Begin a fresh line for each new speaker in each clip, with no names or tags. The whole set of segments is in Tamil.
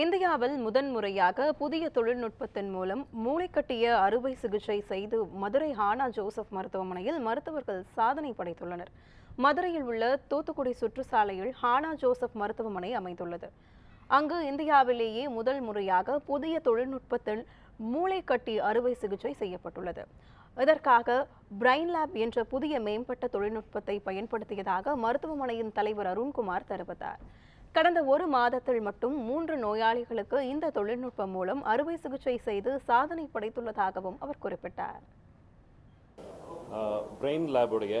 இந்தியாவில் முதன்முறையாக புதிய தொழில்நுட்பத்தின் மூலம் மூளைக்கட்டிய அறுவை சிகிச்சை செய்து மதுரை ஹானா ஜோசப் மருத்துவமனையில் மருத்துவர்கள் சாதனை படைத்துள்ளனர். மதுரையில் உள்ள தூத்துக்குடி சுற்றுச்சாலையில் ஹானா ஜோசப் மருத்துவமனை அமைந்துள்ளது. அங்கு இந்தியாவிலேயே முதல் முறையாக புதிய தொழில்நுட்பத்தில் மூளைக்கட்டி அறுவை சிகிச்சை செய்யப்பட்டுள்ளது. இதற்காக பிரைன் லேப் என்ற புதிய மேம்பட்ட தொழில்நுட்பத்தை பயன்படுத்தியதாக மருத்துவமனையின் தலைவர் அருண்குமார் தெரிவித்தார். கடந்த ஒரு மாதத்தில் மட்டும் மூன்று நோயாளிகளுக்கு இந்த தொழில்நுட்பம் மூலம் அறுவை சிகிச்சை செய்து சாதனை படைத்துள்ளதாகவும் அவர் குறிப்பிட்டார்.
Brain லேபுடைய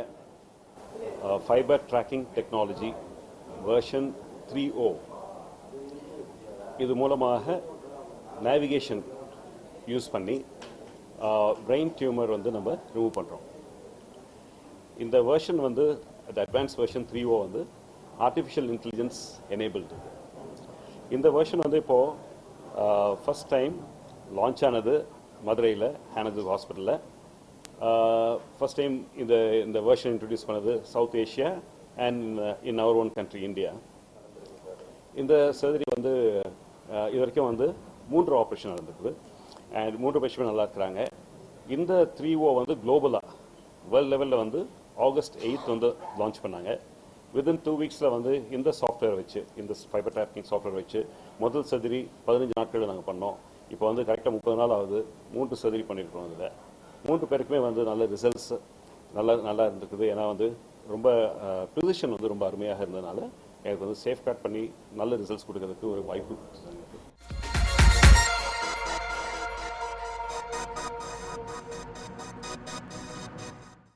fibre tracking technology version three O இது மூலமாக நேவிகேஷன் யூஸ் பண்ணி பிரெயின் டியூமர் வந்து நம்ம ரிமூவ் பண்ணுறோம் இந்த வெர்ஷன் வந்து அந்த அட்வான்ஸ் வெர்ஷன் த்ரீ ஓ வந்து ஆர்டிஃபிஷியல் இன்டெலிஜென்ஸ் எனேபிள்டு இந்த வெர்ஷன் வந்து இப்போது ஃபஸ்ட் டைம் லான்ச் ஆனது மதுரையில் ஹேனது ஹாஸ்பிட்டலில் ஃபஸ்ட் டைம் இந்த இந்த வெர்ஷன் இன்ட்ரடியூஸ் பண்ணது South Asia and in our own country India இந்த சர்ஜரி வந்து இது வரைக்கும் வந்து மூன்று ஆப்ரேஷன் நடந்திருக்குது அண்ட் மூன்று பேஷன் நல்லா இருக்கிறாங்க. இந்த த்ரீ ஓ வந்து குளோபலாக வேர்ல்ட் லெவலில் வந்து ஆகஸ்ட் எயித் வந்து லான்ச் பண்ணாங்க. வித்தின் டூ வீக்ஸில் வந்து இந்த சாஃப்ட்வேர் வச்சு இந்த ஃபைபர் ட்ராக்கிங் சாஃப்ட்வேர் வச்சு முதல் சதுரி பதினஞ்சு நாட்களில் நாங்கள் பண்ணோம். இப்போ வந்து கரெக்டாக முப்பது நாள் ஆகுது. மூன்று சதுரி பண்ணியிருக்கோம் இதில். மூன்று பேருக்குமே வந்து நல்ல ரிசல்ட்ஸ் நல்லா நல்லா இருந்திருக்குது. ஏன்னா வந்து ரொம்ப ப்ரிசிஷன் வந்து ரொம்ப அருமையாக இருந்ததுனால எனக்கு வந்து சேஃப்கார்ட் பண்ணி நல்ல ரிசல்ட்ஸ் கொடுக்கறதுக்கு ஒரு வாய்ப்பு.